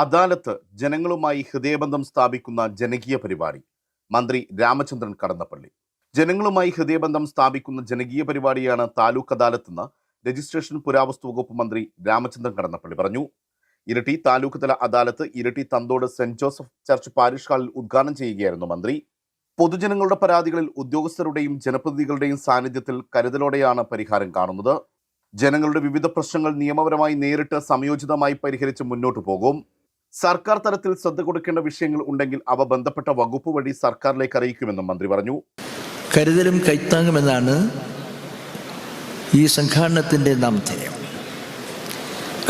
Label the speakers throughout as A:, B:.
A: അദാലത്ത് ജനങ്ങളുമായി ഹൃദയബന്ധം സ്ഥാപിക്കുന്ന ജനകീയ പരിപാടി. മന്ത്രി രാമചന്ദ്രൻ കടന്നപ്പള്ളി. ജനങ്ങളുമായി ഹൃദയബന്ധം സ്ഥാപിക്കുന്ന ജനകീയ പരിപാടിയാണ് താലൂക്ക് അദാലത്ത് എന്ന് രജിസ്ട്രേഷൻ പുരാവസ്തു വകുപ്പ് മന്ത്രി രാമചന്ദ്രൻ കടന്നപ്പള്ളി പറഞ്ഞു. ഇരട്ടി താലൂക്ക് തല അദാലത്ത് Iritty Thanthode Saint Joseph church parish ഹാളിൽ ഉദ്ഘാടനം ചെയ്യുകയായിരുന്നു മന്ത്രി. പൊതുജനങ്ങളുടെ പരാതികളിൽ ഉദ്യോഗസ്ഥരുടെയും ജനപ്രതിനിധികളുടെയും സാന്നിധ്യത്തിൽ കരുതലോടെയാണ് പരിഹാരം കാണുന്നത്. ജനങ്ങളുടെ വിവിധ പ്രശ്നങ്ങൾ നിയമപരമായി നേരിട്ട് സംയോജിതമായി പരിഹരിച്ച് മുന്നോട്ടു പോകും. സർക്കാർ തലത്തിൽ ശ്രദ്ധ കൊടുക്കേണ്ട വിഷയങ്ങൾ ഉണ്ടെങ്കിൽ അവ ബന്ധപ്പെട്ട വകുപ്പ് വഴി സർക്കാരിലേക്ക് അറിയിക്കുമെന്നും മന്ത്രി പറഞ്ഞു.
B: കരുതലും കൈത്താങ്ങുമെന്നാണ് ഈ സംഘാടനത്തിന്റെ നാം നാമധേയം.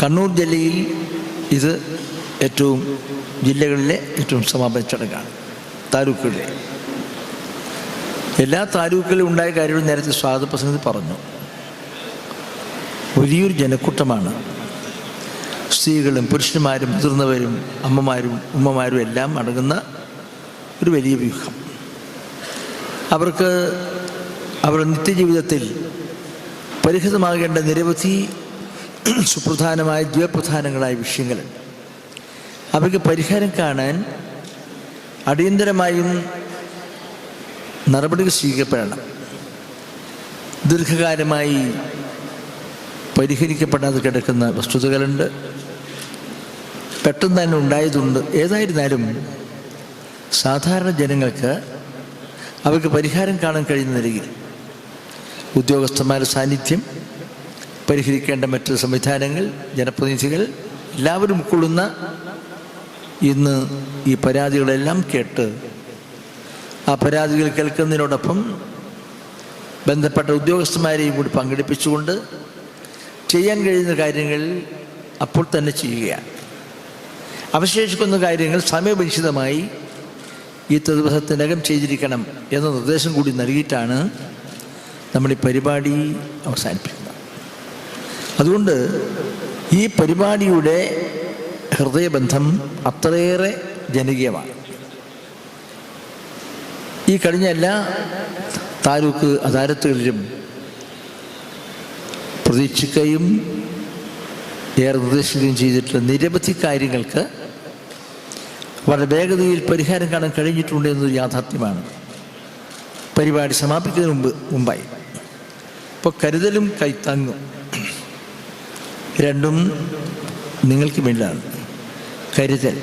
B: കണ്ണൂർ ജില്ലയിൽ ഇത് ഏറ്റവും ജില്ലകളിലെ ഏറ്റവും സമാപന ചടങ്ങാണ് താലൂക്കുകളിലെ. എല്ലാ താലൂക്കുകളിലും ഉണ്ടായ കാര്യങ്ങളും നേരത്തെ സ്വാഗത പ്രസംഗത്തിൽ പറഞ്ഞു. വലിയൊരു ജനക്കൂട്ടമാണ് സ്ത്രീകളും പുരുഷന്മാരും മുതിർന്നവരും അമ്മമാരും ഉമ്മമാരും എല്ലാം അടങ്ങുന്ന ഒരു വലിയ വ്യൂഹം. അവർക്ക് അവരുടെ നിത്യജീവിതത്തിൽ പരിഹിതമാകേണ്ട നിരവധി സുപ്രധാനമായ ദ്വപ്രധാനങ്ങളായ വിഷയങ്ങളുണ്ട്. അവർക്ക് പരിഹാരം കാണാൻ അടിയന്തരമായും നടപടികൾ സ്വീകരിക്കപ്പെടണം. ദീർഘകാലമായി പരിഹരിക്കപ്പെടാതെ കിടക്കുന്ന വസ്തുതകളുണ്ട്. പെട്ടെന്ന് തന്നെ ഉണ്ടായതുണ്ട്. ഏതായിരുന്നാലും സാധാരണ ജനങ്ങൾക്ക് അവർക്ക് പരിഹാരം കാണാൻ കഴിയുന്ന നിലയിൽ ഉദ്യോഗസ്ഥന്മാരുടെ സാന്നിധ്യം പരിഹരിക്കേണ്ട മറ്റു സംവിധാനങ്ങൾ ജനപ്രതിനിധികൾ എല്ലാവരും ഉൾക്കൊള്ളുന്ന ഇന്ന് ഈ പരാതികളെല്ലാം കേട്ട് ആ പരാതികൾ കേൾക്കുന്നതിനോടൊപ്പം ബന്ധപ്പെട്ട ഉദ്യോഗസ്ഥന്മാരെയും കൂടി പങ്കെടുപ്പിച്ചുകൊണ്ട് ചെയ്യാൻ കഴിയുന്ന കാര്യങ്ങൾ അപ്പോൾ തന്നെ ചെയ്യുകയാണ്. അവശേഷിക്കുന്ന കാര്യങ്ങൾ സമയപരിചിതമായി ഈ ദിവസത്തിനകം ചെയ്തിരിക്കണം എന്ന നിർദ്ദേശം കൂടി നൽകിയിട്ടാണ് നമ്മൾ ഈ പരിപാടി അവസാനിപ്പിക്കുന്നത്. അതുകൊണ്ട് ഈ പരിപാടിയുടെ ഹൃദയബന്ധം അത്രയേറെ ജനകീയമാണ്. ഈ കഴിഞ്ഞ എല്ലാ താലൂക്ക് അദാലത്തുകളിലും പ്രതീക്ഷിക്കുകയും ഏറെ നിർദ്ദേശിക്കുകയും ചെയ്തിട്ടുള്ള നിരവധി കാര്യങ്ങൾക്ക് വളരെ വേഗതയിൽ പരിഹാരം കാണാൻ കഴിഞ്ഞിട്ടുണ്ട് എന്നൊരു യാഥാർത്ഥ്യമാണ്. പരിപാടി സമാപിക്കുന്നതിന് മുമ്പ് മുമ്പായി. ഇപ്പോൾ കരുതലും കൈത്താങ്ങും രണ്ടും നിങ്ങൾക്ക് വേണ്ടിയാണ്. കരുതൽ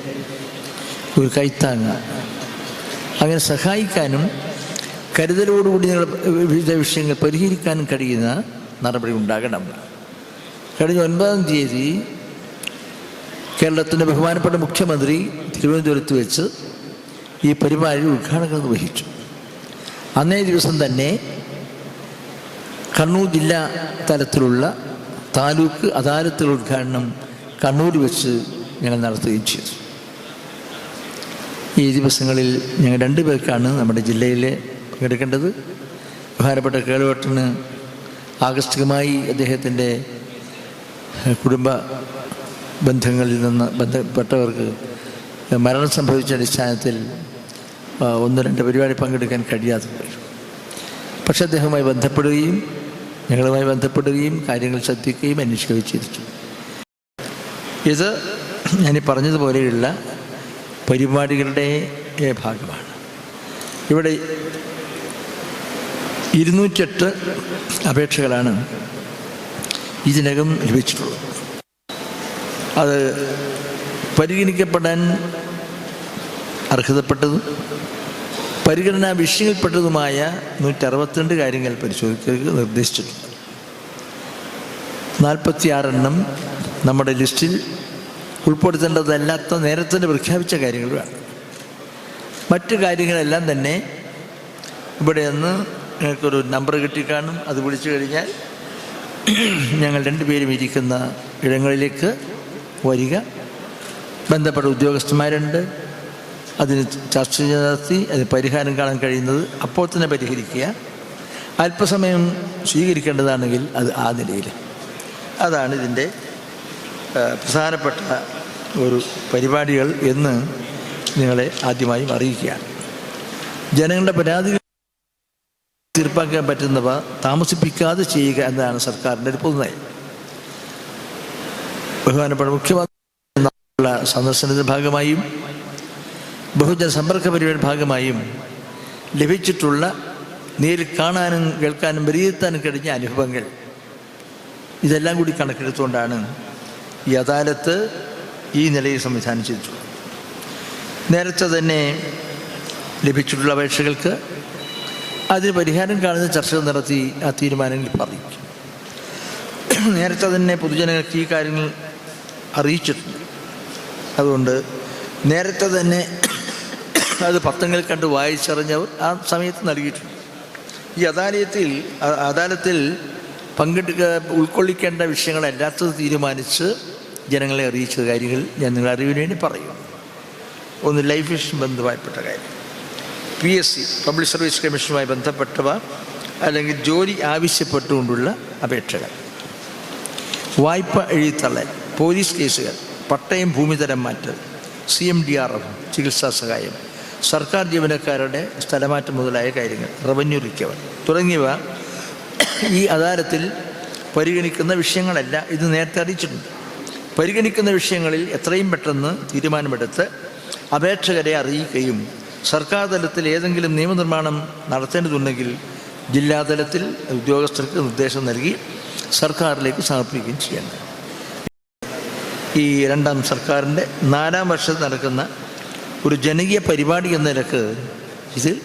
B: ഒരു കൈത്താങ്ങ. അങ്ങനെ സഹായിക്കാനും കരുതലോടുകൂടി നിങ്ങൾ വിവിധ വിഷയങ്ങൾ പരിഹരിക്കാനും കഴിയുന്ന നടപടി ഉണ്ടാകണം കഴിഞ്ഞ ഒൻപതാം തീയതി കേരളത്തിന്റെ ബഹുമാനപ്പെട്ട മുഖ്യമന്ത്രി തിരുവനന്തപുരത്ത് വെച്ച് ഈ പരിപാടി ഉദ്ഘാടനം നിർവഹിച്ചു. അന്നേ ദിവസം തന്നെ കണ്ണൂർ ജില്ലാ തലത്തിലുള്ള താലൂക്ക് അദാലത്തുകൾ ഉദ്ഘാടനം കണ്ണൂർ വെച്ച് ഞങ്ങൾ നടത്തുകയും ചെയ്തു. ഈ ദിവസങ്ങളിൽ ഞങ്ങൾ രണ്ടു പേർക്കാണ് നമ്മുടെ ജില്ലയിൽ പങ്കെടുക്കേണ്ടത്. ബഹുമാനപ്പെട്ട കേളുവട്ടന് ആകസ്മികമായി അദ്ദേഹത്തിന്റെ കുടുംബ ബന്ധങ്ങളിൽ നിന്ന് ബന്ധപ്പെട്ടവർക്ക് മരണം സംഭവിച്ച അടിസ്ഥാനത്തിൽ ഒന്ന് രണ്ട് പരിപാടി പങ്കെടുക്കാൻ കഴിയാതെ പോയി. പക്ഷേ അദ്ദേഹവുമായി ബന്ധപ്പെടുകയും ഞങ്ങളുമായി ബന്ധപ്പെടുകയും കാര്യങ്ങൾ ശ്രദ്ധിക്കുകയും അന്വേഷിക്കുകയും ചെയ്തിട്ടു ഇത് ഞാൻ പറഞ്ഞതുപോലെയുള്ള പരിപാടികളുടെ ഭാഗമാണ്. ഇവിടെ ഇരുന്നൂറ്റെട്ട് അപേക്ഷകളാണ് ഇതിനകം ലഭിച്ചിട്ടുള്ളത്. അത് പരിഗണിക്കപ്പെടാൻ അർഹതപ്പെട്ടതും പരിഗണനാ വിഷയങ്ങളിൽപ്പെട്ടതുമായ നൂറ്റി അറുപത്തിരണ്ട് കാര്യങ്ങൾ പരിശോധിക്കുക നിർദ്ദേശിച്ചിട്ടുണ്ട്. നാൽപ്പത്തിയാറെണ്ണം നമ്മുടെ ലിസ്റ്റിൽ ഉൾപ്പെടുത്തേണ്ടതല്ലാത്ത നേരത്തെ പ്രഖ്യാപിച്ച കാര്യങ്ങളാണ് മറ്റു കാര്യങ്ങളെല്ലാം തന്നെ ഇവിടെ നിന്ന് നിങ്ങൾക്കൊരു നമ്പർ കിട്ടിക്കാണും. അത് വിളിച്ചു കഴിഞ്ഞാൽ ഞങ്ങൾ രണ്ടുപേരും ഇരിക്കുന്ന ഇടങ്ങളിലേക്ക് വരിക. ബന്ധപ്പെട്ട ഉദ്യോഗസ്ഥന്മാരുണ്ട്. അതിന് ചർച്ച നടത്തി അതിന് പരിഹാരം കാണാൻ കഴിയുന്നത് അപ്പോൾ തന്നെ പരിഹരിക്കുക. അല്പസമയം സ്വീകരിക്കേണ്ടതാണെങ്കിൽ അത് ആ നിലയിൽ. അതാണ് ഇതിന്റെ പ്രധാനപ്പെട്ട ഒരു പരിപാടികൾ എന്ന് നിങ്ങളെ ആദ്യമായും അറിയിക്കുകയാണ്. ജനങ്ങളുടെ പരാതികൾ തീർപ്പാക്കാൻ പറ്റുന്നവ താമസിപ്പിക്കാതെ ചെയ്യുക എന്നതാണ് സർക്കാരിന്റെ ഒരു പൊതുനയം. ബഹുമാനപ്പെട്ട മുഖ്യമന്ത്രി സന്ദർശനത്തിന്റെ ഭാഗമായും ബഹുജന സമ്പർക്ക പരിപാടിയുടെ ഭാഗമായും ലഭിച്ചിട്ടുള്ള നേരിൽ കാണാനും കേൾക്കാനും വിലയിരുത്താനും കഴിഞ്ഞ അനുഭവങ്ങൾ ഇതെല്ലാം കൂടി കണക്കെടുത്തുകൊണ്ടാണ് ഈ അദാലത്ത് ഈ നിലയിൽ സംവിധാനം ചെയ്തിട്ടുള്ളത്. നേരത്തെ തന്നെ ലഭിച്ചിട്ടുള്ള അപേക്ഷകൾക്ക് അതിന് പരിഹാരം കാണുന്ന ചർച്ചകൾ നടത്തി ആ തീരുമാനങ്ങൾ പറയും നേരത്തെ തന്നെ പൊതുജനങ്ങൾക്ക് ഈ കാര്യങ്ങൾ അറിയിച്ചിട്ടുണ്ട്. അതുകൊണ്ട് നേരത്തെ തന്നെ അത് പത്രങ്ങളിൽ കണ്ട് വായിച്ചറിഞ്ഞവർ ആ സമയത്ത് നൽകിയിട്ടുണ്ട്. ഈ അദാലയത്തിൽ അദാലത്തിൽ പങ്കെടുക്ക ഉൾക്കൊള്ളിക്കേണ്ട വിഷയങ്ങളല്ലാത്തത് തീരുമാനിച്ച് ജനങ്ങളെ അറിയിച്ച കാര്യങ്ങൾ ഞാൻ നിങ്ങളുടെ അറിവിന് വേണ്ടി പറയും ഒന്ന് ലൈഫ് ഇഷ്യൂ ബന്ധമായിപ്പെട്ട കാര്യം. P S C public service കമ്മീഷനുമായി ബന്ധപ്പെട്ടവ അല്ലെങ്കിൽ ജോലി ആവശ്യപ്പെട്ടുകൊണ്ടുള്ള അപേക്ഷകൾ. വായ്പ എഴുതിത്തള്ളൽ പോലീസ് കേസുകൾ പട്ടയം ഭൂമിതരം മാറ്റൽ C M D R F ചികിത്സാ സഹായം സർക്കാർ ജീവനക്കാരുടെ സ്ഥലമാറ്റം മുതലായ കാര്യങ്ങൾ റവന്യൂ റിക്കവർ തുടങ്ങിയവ ഈ അദാലത്തിൽ പരിഗണിക്കുന്ന വിഷയങ്ങളല്ല. ഇത് നേരത്തെ അറിയിച്ചിട്ടുണ്ട്. പരിഗണിക്കുന്ന വിഷയങ്ങളിൽ എത്രയും പെട്ടെന്ന് തീരുമാനമെടുത്ത് അപേക്ഷകരെ അറിയിക്കുകയും സർക്കാർ തലത്തിൽ ഏതെങ്കിലും നിയമനിർമ്മാണം നടത്തേണ്ടതുണ്ടെങ്കിൽ ജില്ലാതലത്തിൽ ഉദ്യോഗസ്ഥർക്ക് നിർദ്ദേശം നൽകി സർക്കാരിലേക്ക് സമർപ്പിക്കുകയും ചെയ്യേണ്ടത്. ഈ രണ്ടാം സർക്കാരിന്റെ നാലാം വർഷത്തിൽ നടക്കുന്ന ഒരു ജനകീയ പരിപാടി എന്ന നിലയ്ക്ക് ഇതിൽ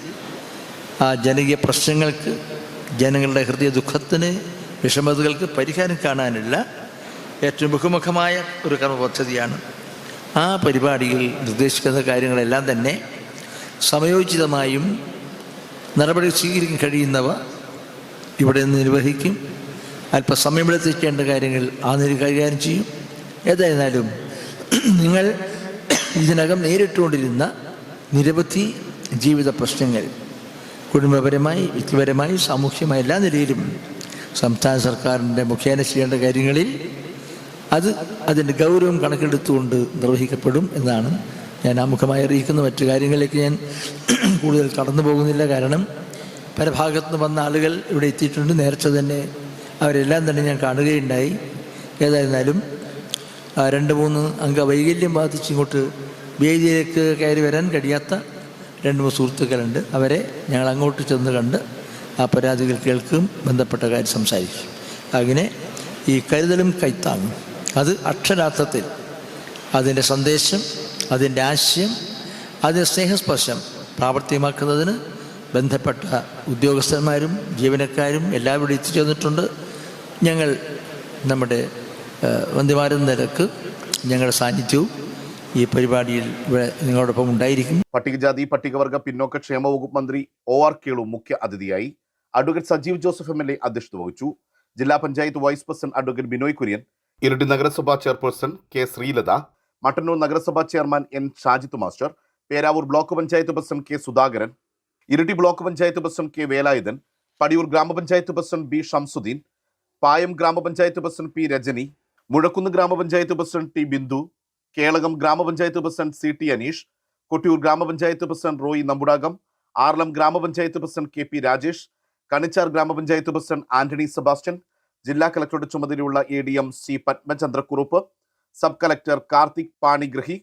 B: ആ ജനകീയ പ്രശ്നങ്ങൾക്ക് ജനങ്ങളുടെ ഹൃദയ ദുഃഖത്തിന് വിഷമതകൾക്ക് പരിഹാരം കാണാനുള്ള ഏറ്റവും ബഹുമുഖമായ ഒരു കർമ്മ പദ്ധതിയാണ് ആ പരിപാടിയിൽ നിർദ്ദേശിക്കുന്ന കാര്യങ്ങളെല്ലാം തന്നെ സമയോചിതമായും നടപടി സ്വീകരിക്കാൻ കഴിയുന്നവ ഇവിടെ നിന്ന് നിർവഹിക്കും. അല്പസമയമെടുത്തിരിക്കേണ്ട കാര്യങ്ങൾ ആ നില കൈകാര്യം ചെയ്യും. ഏതായിരുന്നാലും നിങ്ങൾ ഇതിനകം നേരിട്ടുകൊണ്ടിരുന്ന നിരവധി ജീവിത പ്രശ്നങ്ങൾ കുടുംബപരമായി വ്യക്തിപരമായി സാമൂഹ്യമായി എല്ലാ നിലയിലും സംസ്ഥാന സർക്കാരിന്റെ മുഖേന ചെയ്യേണ്ട കാര്യങ്ങളിൽ അത് അതിന്റെ ഗൗരവം കണക്കെടുത്തുകൊണ്ട് നിർവഹിക്കപ്പെടും എന്നാണ് ഞാൻ ആമുഖമായി അറിയിക്കുന്ന മറ്റു കാര്യങ്ങളിലേക്ക് ഞാൻ കൂടുതൽ കടന്നു പോകുന്നില്ല. കാരണം പല ഭാഗത്തു നിന്ന് വന്ന ആളുകൾ ഇവിടെ എത്തിയിട്ടുണ്ട്. നേരത്തെ തന്നെ അവരെല്ലാം തന്നെ ഞാൻ കാണുകയുണ്ടായി. ഏതായിരുന്നാലും രണ്ട് മൂന്ന് അംഗ വൈകല്യം ബാധിച്ച് ഇങ്ങോട്ട് വേദിയിലേക്ക് കയറി വരാൻ കഴിയാത്ത രണ്ട് മൂന്ന് സുഹൃത്തുക്കളുണ്ട്. അവരെ ഞങ്ങൾ അങ്ങോട്ട് ചെന്ന് കണ്ട് ആ പരാതികൾ കേൾക്കും ബന്ധപ്പെട്ട കാര്യം സംസാരിക്കും. അങ്ങനെ ഈ കരുതലും കൈത്താങ്ങും. അത് അക്ഷരാർത്ഥത്തിൽ അതിന്റെ സന്ദേശം അതിന്റെ ആശയം അതിന്റെ സ്നേഹസ്പർശം പ്രാവർത്തികമാക്കുന്നതിന് ബന്ധപ്പെട്ട ഉദ്യോഗസ്ഥന്മാരും ജീവനക്കാരും എല്ലാവരും എത്തിച്ചേർന്നിട്ടുണ്ട് ഞങ്ങൾ നമ്മുടെ വന്ദിമാരൻ നിരക്ക് ഞങ്ങളുടെ സാന്നിധ്യവും ഈ പരിപാടിയിൽ ഇവിടെ നിങ്ങളോടൊപ്പം ഉണ്ടായിരിക്കും
A: പട്ടികജാതി പട്ടികവർഗ പിന്നോക്ക ക്ഷേമ വകുപ്പ് മന്ത്രി ഒ ആർ കേളു മുഖ്യ അതിഥിയായി advocate Sajeev Joseph M L A അധ്യക്ഷത വഹിച്ചു. ജില്ലാ panchayat vice president advocate Binoy Kurian Iritty നഗരസഭാ ചെയർപേഴ്സൺ കെ ശ്രീലത മട്ടന്നൂർ നഗരസഭാ chairman N Shajith master Peravoor block panchayat president K Sudhakaran Iritty block panchayat president K Velayudhan Padiyoor ഗ്രാമപഞ്ചായത്ത് president B Shamsuddin പായം ഗ്രാമപഞ്ചായത്ത് president P Rajani Muzhakkunnu ഗ്രാമപഞ്ചായത്ത് president T Bindu Kelakam ഗ്രാമപഞ്ചായത്ത് president C T Aneesh Kottiyoor ഗ്രാമപഞ്ചായത്ത് president Roy Nambudakam Aralam ഗ്രാമപഞ്ചായത്ത് president K P Rajesh Kanichar ഗ്രാമപഞ്ചായത്ത് president Antony Sebastian ജില്ലാ കളക്ടറുടെ ചുമതലയുള്ള A D M C Padmachandra Kurup sub collector Karthik Panigrahi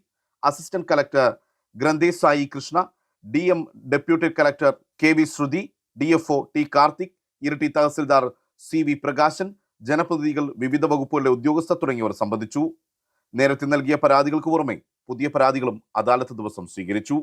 A: assistant collector Granthesh Sai Krishna D M deputy collector K V Sruthi D F O T Karthik Iritty tahsildar C V Prakashan ജനപ്രതിനിധികൾ വിവിധ വകുപ്പുകളിലെ ഉദ്യോഗസ്ഥർ തുടങ്ങിയവർ സംബന്ധിച്ചു നേരത്തെ നൽകിയ പരാതികൾക്ക് പുറമെ പുതിയ പരാതികളും അദാലത്ത് ദിവസം സ്വീകരിച്ചു.